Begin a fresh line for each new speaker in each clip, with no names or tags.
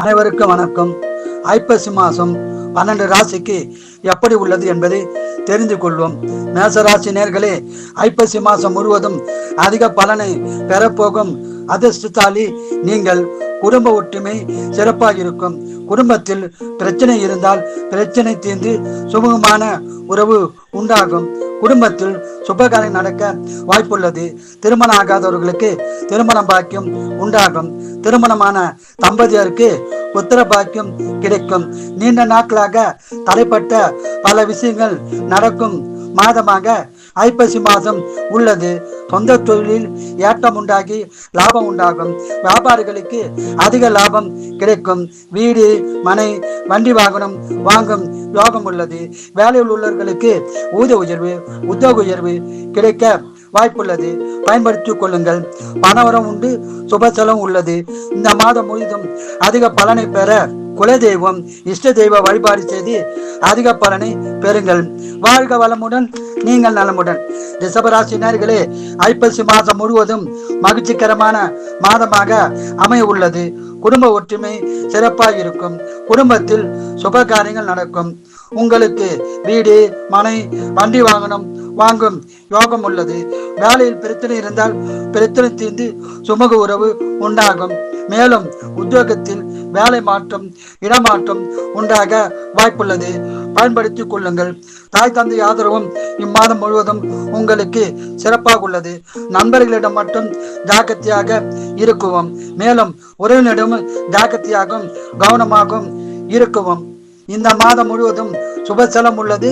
அனைவருக்கும் வணக்கம். ஐப்பசி மாதம் பன்னெண்டு ராசிக்கு எப்படி உள்ளது என்பதை தெரிந்து கொள்வோம். மேச ராசி நேர்களே ஐப்பசி மாதம் முழுவதும் அதிக பலனை பெறப்போகும் அதிர்ஷ்டத்தாலி நீங்கள் குடும்ப ஒற்றுமை சிறப்பாக இருக்கும் குடும்பத்தில் பிரச்சனை இருந்தால் பிரச்சனை தீர்ந்து சுமூகமான உறவு உண்டாகும். குடும்பத்தில் சுபகாரியம் நடக்க வாய்ப்புள்ளது. திருமணம் ஆகாதவர்களுக்கு திருமணம் பாக்கியம் உண்டாகும். திருமணமான தம்பதியருக்கு உத்தர பாக்கியம் கிடைக்கும். நீண்ட நாட்களாக தலைப்பட்ட பல விஷயங்கள் நடக்கும். மாதமாக ஐப்பசி மாதம் உள்ளது. சொந்த தொழிலில் ஏற்றம் உண்டாகி லாபம் உண்டாகும். வியாபாரிகளுக்கு அதிக லாபம் கிடைக்கும். வீடு மனை வண்டி வாகனம் வாங்கும் யோகம் உள்ளது. வேலையில் உள்ளவர்களுக்கு ஊதிய உயர்வு உத்தியோக உயர்வு கிடைக்க வாய்ப்புள்ளது. பயன்படுத்திக் கொள்ளுங்கள். பணவரம் உண்டு சுப உள்ளது. இந்த மாதம் முழுதும் அதிக பலனை பெற குலதெய்வம் இஷ்ட தெய்வ வழிபாடு செய்து அதிக பலனை பெறுங்கள். வாழ்க வளமுடன் நீங்கள் நலமுடன். ரிஷபராசினர்களே ஐப்பசி மாதம் முழுவதும் மகிழ்ச்சிகரமான மாதமாக அமைய உள்ளது குடும்ப ஒற்றுமை சிறப்பாக இருக்கும். குடும்பத்தில் சுப காரியங்கள் நடக்கும். உங்களுக்கு வீடு மனை வண்டி வாகனம் வாங்கும் யோகம் உள்ளது. வேலையில் பிரச்சனை இருந்தால் பிரச்சனை தீர்ந்து சுமூக உறவு உண்டாகும். மேலும் உத்தியோகத்தில் வேலை மாற்றம் இடமாற்றம் உண்டாக வாய்ப்புள்ளது. பயன்படுத்திக் கொள்ளுங்கள். தாய் தந்தை ஆதரவும் இம்மாதம் முழுவதும் உங்களுக்கு சிறப்பாக உள்ளது. நண்பர்களிடம் மட்டும் ஜாக்கிரதையாக இருக்குவோம். மேலும் உறவினரிடம் ஜாக்கிரதையாகவும் கவனமாகவும் இருக்குவோம். இந்த மாதம் முழுவதும் சுபசலம் உள்ளது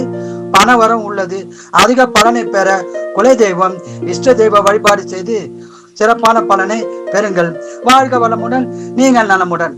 பணவரம் உள்ளது. அதிக பலனை பெற குலை தெய்வம் இஷ்ட தெய்வ வழிபாடு செய்து சிறப்பான பலனை பெறுங்கள். வாழ்க வளமுடன் நீங்கள் நலமுடன்.